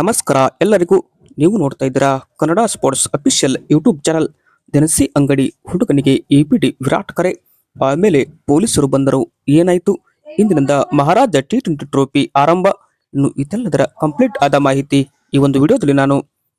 ನಮಸ್ಕಾರ ಎಲ್ಲರಿಗೂ ನೀವು ನೋಡ್ತಾ ಇದ್ದೀರಾ Kannada sports official YouTube channel ದಿನಸಿ ಅಂಗಡಿ ಹುಡುಗನಿಗೆ ಎ ಪಿ ಡಿ ವಿರಾಟ್ ಕರೆ. ಆಮೇಲೆ ಪೊಲೀಸರು ಬಂದರು. ಏನಾಯಿತು? ಇಂದಿನಿಂದ ಮಹಾರಾಜ ಟಿ ಟ್ವೆಂಟಿ ಟ್ರೋಫಿ ಆರಂಭ. ಇನ್ನು ಇದೆಲ್ಲದರ ಕಂಪ್ಲೀಟ್ ಆದ ಮಾಹಿತಿ ಈ ಒಂದು ವಿಡಿಯೋದಲ್ಲಿ ನಾನು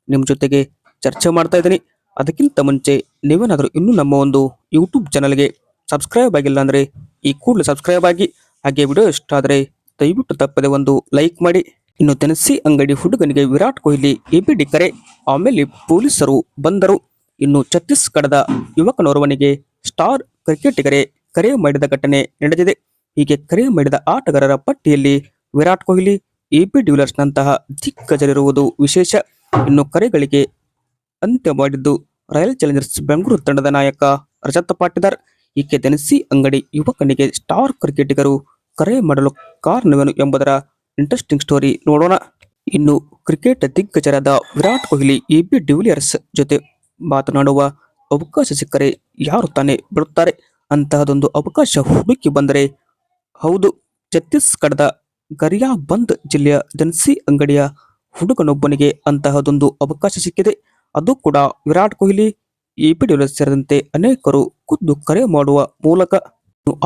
ನಿಮ್ಮ ಜೊತೆಗೆ ಚರ್ಚೆ ಮಾಡ್ತಾ ಇದ್ದೀನಿ. ಅದಕ್ಕಿಂತ ಮುಂಚೆ ನೀವೇನಾದರೂ ಇನ್ನೂ ನಮ್ಮ ಒಂದು ಯೂಟ್ಯೂಬ್ ಚಾನಲ್ಗೆ ಸಬ್ಸ್ಕ್ರೈಬ್ ಆಗಿಲ್ಲ ಅಂದರೆ ಈ ಕೂಡಲೇ ಸಬ್ಸ್ಕ್ರೈಬ್ ಆಗಿ. ಹಾಗೆ ವಿಡಿಯೋ ಇಷ್ಟ ಆದರೆ ದಯವಿಟ್ಟು ತಪ್ಪದೆ ಒಂದು ಲೈಕ್ ಮಾಡಿ. ಇನ್ನು ದಿನಸಿ ಅಂಗಡಿ ಹುಡುಗನಿಗೆ ವಿರಾಟ್ ಕೊಹ್ಲಿ ಎಬಿಡಿ ಕರೆ. ಆಮೇಲೆ ಪೊಲೀಸರು ಬಂದರು. ಇನ್ನು ಛತ್ತೀಸ್ಗಢದ ಯುವಕನೋರ್ವನಿಗೆ ಸ್ಟಾರ್ ಕ್ರಿಕೆಟಿಗರೇ ಕರೆ ಮಾಡಿದ ಘಟನೆ ನಡೆದಿದೆ. ಹೀಗೆ ಕರೆ ಮಾಡಿದ ಆಟಗಾರರ ಪಟ್ಟಿಯಲ್ಲಿ ವಿರಾಟ್ ಕೊಹ್ಲಿ ಎಬಿ ಡ್ಯೂಲರ್ಸ್ನಂತಹ ದಿಗ್ಗಜರಿರುವುದು ವಿಶೇಷ. ಇನ್ನು ಕರೆಗಳಿಗೆ ಅಂತ್ಯ ಮಾಡಿದ್ದು ರಾಯಲ್ ಚಾಲೆಂಜರ್ಸ್ ಬೆಂಗಳೂರು ತಂಡದ ನಾಯಕ ರಜತ್ ಪಾಟಿದಾರ್. ಈಕೆ ದಿನಸಿ ಅಂಗಡಿ ಯುವಕನಿಗೆ ಸ್ಟಾರ್ ಕ್ರಿಕೆಟಿಗರು ಕರೆ ಮಾಡಲು ಕಾರಣವೇನು ಎಂಬುದರ ಇಂಟ್ರೆಸ್ಟಿಂಗ್ ಸ್ಟೋರಿ ನೋಡೋಣ. ಇನ್ನು cricket ದಿಗ್ಗಜರಾದ Virat Kohli A B de Villiers ಜೊತೆ ಮಾತನಾಡುವ ಅವಕಾಶ ಸಿಕ್ಕರೆ ಯಾರು ತಾನೇ ಬಿಡುತ್ತಾರೆ ಅಂತಹದೊಂದು ಅವಕಾಶ ಹುಡುಕಿ ಬಂದರೆ ಹೌದು, ಛತ್ತೀಸ್ಗಢದ ಗರಿಯಾಬಂದ್ ಜಿಲ್ಲೆಯ ದಿನಸಿ ಅಂಗಡಿಯ ಹುಡುಗನೊಬ್ಬನಿಗೆ ಅಂತಹದೊಂದು ಅವಕಾಶ ಸಿಕ್ಕಿದೆ. ಅದು ಕೂಡ ವಿರಾಟ್ ಕೊಹ್ಲಿ ಎಪಿಡಿಎಲ್ ಸೇರಿದಂತೆ ಅನೇಕರು ಖುದ್ದು ಕರೆ ಮಾಡುವ ಮೂಲಕ.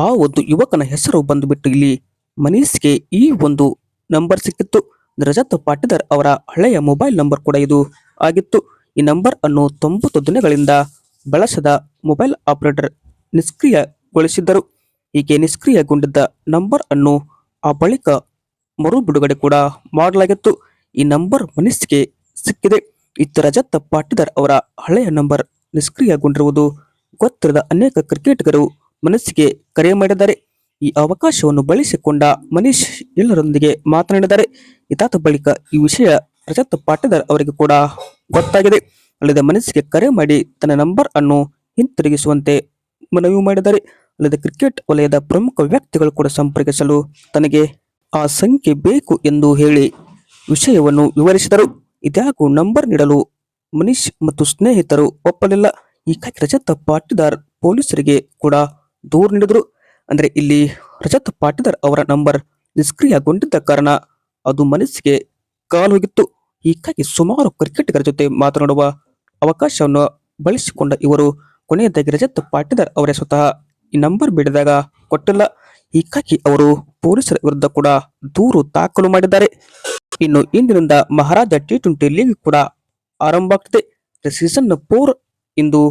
ಆ ಒಂದು ಯುವಕನ ಹೆಸರು ಬಂದುಬಿಟ್ಟು ಇಲ್ಲಿ ಮನೀಶ್ಗೆ ಈ ಒಂದು ನಂಬರ್ ಸಿಕ್ಕಿತ್ತು. ರಜತ್ ಪಾಟಿದಾರ್ ಅವರ ಹಳೆಯ ಮೊಬೈಲ್ ನಂಬರ್ ಕೂಡ ಇದು ಆಗಿತ್ತು. ಈ ನಂಬರ್ ಅನ್ನು ತೊಂಬತ್ತು ದಿನಗಳಿಂದ ಬಳಸದ ಮೊಬೈಲ್ ಆಪರೇಟರ್ ನಿಷ್ಕ್ರಿಯಗೊಳಿಸಿದ್ದರು. ಹೀಗೆ ನಿಷ್ಕ್ರಿಯಗೊಂಡಿದ್ದ ನಂಬರ್ ಅನ್ನು ಆ ಬಳಿಕ ಮರು ಬಿಡುಗಡೆ ಕೂಡ ಮಾಡಲಾಗಿತ್ತು. ಈ ನಂಬರ್ ಮನಸ್ಸಿಗೆ ಸಿಕ್ಕಿದೆ. ಇತ್ತು ರಜತ್ ಪಾಟಿದಾರ್ ಅವರ ಹಳೆಯ ನಂಬರ್ ನಿಷ್ಕ್ರಿಯಗೊಂಡಿರುವುದು ಗೊತ್ತಿರದ ಅನೇಕ ಕ್ರಿಕೆಟಿಗರು ಮನಸ್ಸಿಗೆ ಕರೆ ಮಾಡಿದ್ದಾರೆ. ಈ ಅವಕಾಶವನ್ನು ಬಳಸಿಕೊಂಡ ಮನೀಶ್ ಎಲ್ಲರೊಂದಿಗೆ ಮಾತನಾಡಿದ್ದಾರೆ. ಇದಾದ ಬಳಿಕ ಈ ವಿಷಯ ರಜತ್ ಪಾಟೀದಾರ್ ಅವರಿಗೆ ಕೂಡ ಗೊತ್ತಾಗಿದೆ. ಅಲ್ಲದೆ ಮನಸ್ಸಿಗೆ ಕರೆ ಮಾಡಿ ತನ್ನ ನಂಬರ್ ಅನ್ನು ಹಿಂತಿರುಗಿಸುವಂತೆ ಮನವಿ ಮಾಡಿದ್ದಾರೆ. ಅಲ್ಲದೆ ಕ್ರಿಕೆಟ್ ವಲಯದ ಪ್ರಮುಖ ವ್ಯಕ್ತಿಗಳು ಕೂಡ ಸಂಪರ್ಕಿಸಲು ತನಗೆ ಆ ಸಂಖ್ಯೆ ಬೇಕು ಎಂದು ಹೇಳಿ ವಿಷಯವನ್ನು ವಿವರಿಸಿದರು. ಇದ್ಯಾಗೂ ನಂಬರ್ ನೀಡಲು ಮನೀಶ್ ಮತ್ತು ಸ್ನೇಹಿತರು ಒಪ್ಪಲಿಲ್ಲ. ಹೀಗಾಗಿ ರಜತ್ ಪಾಟೀದಾರ್ ಪೊಲೀಸರಿಗೆ ಕೂಡ ದೂರು ನೀಡಿದರು. ಅಂದ್ರೆ ಇಲ್ಲಿ ರಜತ್ ಪಾಟೀದಾರ್ ಅವರ ನಂಬರ್ ನಿಷ್ಕ್ರಿಯಗೊಂಡಿದ್ದ ಕಾರಣ ಅದು ಮನಸ್ಸಿಗೆ ಕಾಲು ಹೋಗಿತ್ತು. ಹೀಗಾಗಿ ಸುಮಾರು ಕ್ರಿಕೆಟಿಗರ ಜೊತೆ ಮಾತನಾಡುವ ಅವಕಾಶವನ್ನು ಬಳಸಿಕೊಂಡ ಇವರು ಕೊನೆಯದಾಗಿ ರಜತ್ ಪಾಟೀದಾರ್ ಅವರೇ ಸ್ವತಃ ಈ ನಂಬರ್ ಬಿಡಿದಾಗ ಕೊಟ್ಟಿಲ್ಲ. ಹೀಗಾಗಿ ಅವರು ಪೊಲೀಸರ ವಿರುದ್ಧ ಕೂಡ ದೂರು ದಾಖಲು ಮಾಡಿದ್ದಾರೆ. ಇನ್ನು ಇಂದಿನಿಂದ ಮಹಾರಾಜ ಟಿ ಟ್ವೆಂಟಿ ಲೀಗ್ ಕೂಡ ಆರಂಭ ಆಗ್ತಿದೆ ಸೀಸನ್ ಫೋರ್ ಇಂದು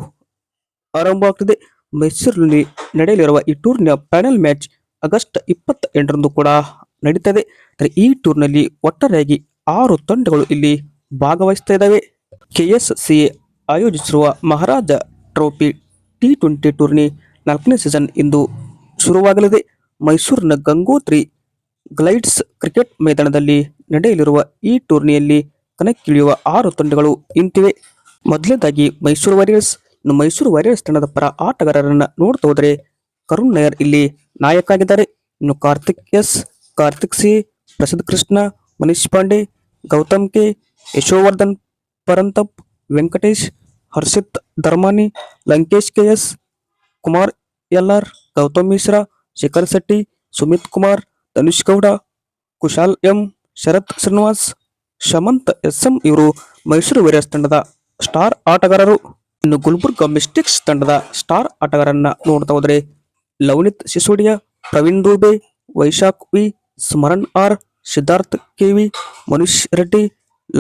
ಆರಂಭವಾಗ್ತಿದೆ. ಮೈಸೂರಿನಲ್ಲಿ ನಡೆಯಲಿರುವ ಈ ಟೂರ್ನಿಯ ಫೈನಲ್ ಮ್ಯಾಚ್ ಆಗಸ್ಟ್ ಇಪ್ಪತ್ತ ಎಂಟರಂದು ಕೂಡ ನಡೀತದೆ. ಅಂದರೆ ಈ ಟೂರ್ನಲ್ಲಿ ಒಟ್ಟಾರೆಯಾಗಿ ಆರು ತಂಡಗಳು ಇಲ್ಲಿ ಭಾಗವಹಿಸ್ತಾ ಇದ್ದಾವೆ. ಕೆಎಸ್ಸಿ ಆಯೋಜಿಸಿರುವ Maharaja trophy T twenty tourney ನಾಲ್ಕನೇ ಸೀಸನ್ ಇಂದು ಶುರುವಾಗಲಿದೆ. ಮೈಸೂರಿನ ಗಂಗೋತ್ರಿ ಗ್ಲೈಡ್ಸ್ ಕ್ರಿಕೆಟ್ ಮೈದಾನದಲ್ಲಿ ನಡೆಯಲಿರುವ ಈ ಟೂರ್ನಿಯಲ್ಲಿ ಕಣಕ್ಕಿಳಿಯುವ ಆರು ತಂಡಗಳು ಇಂತಿವೆ. ಮೊದಲನೇದಾಗಿ ಮೈಸೂರು ವಾರಿಯರ್ಸ್ ಮೈಸೂರು ವಾರಿಯರ್ಸ್ ತಂಡದ ಪರ ಆಟಗಾರರನ್ನ ನೋಡ್ತಾ ಹೋದರೆ ಕರುಣ್ ನಯರ್ ಇಲ್ಲಿ ನಾಯಕ ಆಗಿದ್ದಾರೆ ಇನ್ನು Karthik S, Karthik C Prasad Krishna, Manish Pandey, Gautam K, Yashovardhan Parantap, Venkatesh, Harshit Dharmani, Lankesh K S, Kumar L R, Gautam Mishra, Shikhar Shetty, Sumit Kumar, Dhanush Gowda, Kushal M, Sharath Srinivas, Shamanth S M ಇವರು Mysuru virus ತಂಡದ star ಆಟಗಾರರು. ಇನ್ನು Gulbarga mystics ತಂಡದ star ಆಟಗಾರರನ್ನ ನೋಡ್ತಾ ಹೋದರೆ Lavnith Sisodia, Praveen Dubey Vyshak V Smaran R, Siddharth KV Manush Reddy,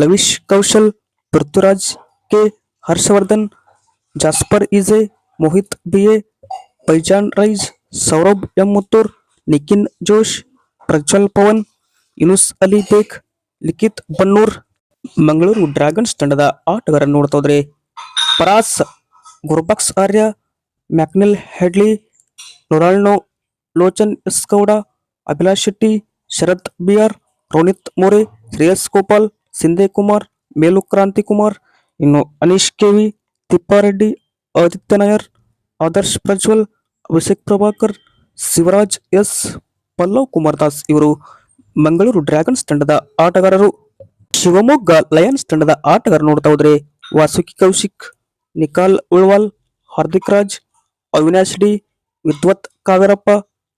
Lavish Kaushal, Prithviraj K Harshvardhan, Jasper EJ Mohit BA Faizan Rais Saurabh M Muttur Nikin Jose, Prajwal Pavan, Yunus Ali Baig, Likhith Bannur. Mangaluru Dragons ತಂಡದ ಆಟಗಾರ ನೋಡ್ತಾ ಹೋದ್ರೆ Paras ಗುರ್ಬಕ್ಸ್ Arya, ಮ್ಯಾಕ್ನಿಲ್ Headley Ronaldo Lochan S Gowda Abhilash Shetty, Sharath B R, Ronit More, Shreyas Gopal, Shinde Kumar, ಮೇಲು ಕ್ರಾಂತಿ ಕುಮಾರ್, ಇನ್ನು Anish KV Thippareddy, Aditya Nair, Adarsh Prajwal, Abhishek Prabhakar, Shivraj S, Pallav Kumar Das ಇವರು Mangaluru dragons ತಂಡದ ಆಟಗಾರರು. ಶಿವಮೊಗ್ಗ ಲಯನ್ಸ್ ತಂಡದ ಆಟಗಾರ ನೋಡ್ತಾ ಹೋದ್ರೆ Vasuki Kaushik Nikal Ulwal Hardik Raj Avinash D Vidwath Kaverappa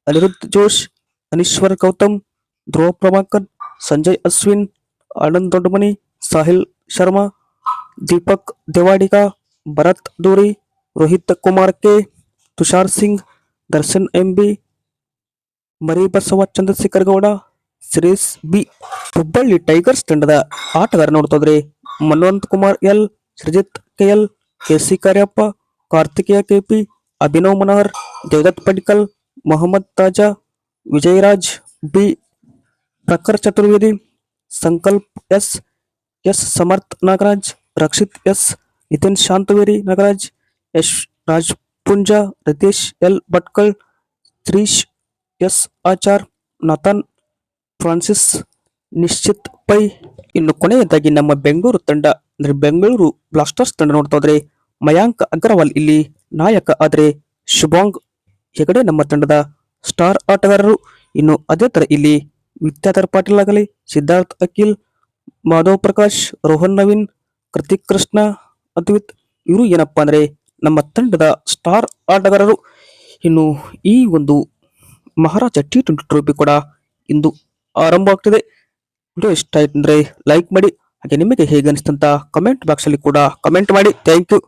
Aniruddh Josh Aneeshwar Gautam Dhruva Prabhakar Sanjay Ashwin Anand Doddamani Sahil Sharma Deepak Devadiga Bharath Dhuri Rohit Kumar K Tushar Singh Darshan MB Maribasava Chandrashekar Gowda Shreyas B Hubballi Tigers ತಂಡದ ಆಟಗಾರ ನೋಡ್ತೋದ್ರೆ Manvanth Kumar L ಸೃಜಿತ್ KL K C Karthikeya K P Abhinav Manohar Devdutt Padikkal, Mohammed Taha, Vijayraj B, Prakhar Chaturvedi, Sankalp S S Samarth Nagaraj, Rakshit S, Nitin Shanthaveri Nagaraj, S Rajpunja, Ritesh L Bhatkal Shreesh S Achar, Nathan Francis ನಿಶ್ಚಿತ್ pi. ಇನ್ನು ಕೊನೆಯದಾಗಿ ನಮ್ಮ ಬೆಂಗಳೂರು ತಂಡ, ಅಂದ್ರೆ Bengaluru blasters ತಂಡ ನೋಡ್ತಾ ಹೋದ್ರೆ, ಮಯಾಂಕ್ ಅಗರ್ವಾಲ್ ಇಲ್ಲಿ ನಾಯಕ ಆದರೆ ಶುಭಾಂಗ್ ಹೆಗಡೆ ನಮ್ಮ ತಂಡದ ಸ್ಟಾರ್ ಆಟಗಾರರು. ಇನ್ನು ಅದೇ ತರ ಇಲ್ಲಿ ವಿದ್ಯಾಧರ್ ಪಾಟೀಲ್ ಆಗಲಿ, ಸಿದ್ಧಾರ್ಥ್ ಅಖಿಲ್, ಮಾಧವ್ ಪ್ರಕಾಶ್, ರೋಹನ್ ನವೀನ್, ಕೃತಿಕ್ ಕೃಷ್ಣ, ಅದ್ವಿತ್, ಇವರು ಏನಪ್ಪಾ ಅಂದ್ರೆ ನಮ್ಮ ತಂಡದ ಸ್ಟಾರ್ ಆಟಗಾರರು. ಇನ್ನು ಈ ಒಂದು ಮಹಾರಾಜ ಟಿ ಟ್ವೆಂಟಿ ಟ್ರೋಫಿ ಕೂಡ ಇಂದು ಆರಂಭವಾಗ್ತಿದೆ. ವಿಡಿಯೋ ಇಷ್ಟ ಆಯ್ತು ಅಂದ್ರೆ ಲೈಕ್ ಮಾಡಿ, ಹಾಗೆ ನಿಮಗೆ ಹೇಗೆ ಅನಿಸ್ತಂತ ಕಮೆಂಟ್ ಬಾಕ್ಸ್ ಅಲ್ಲಿ ಕೂಡ ಕಮೆಂಟ್ ಮಾಡಿ. Thank you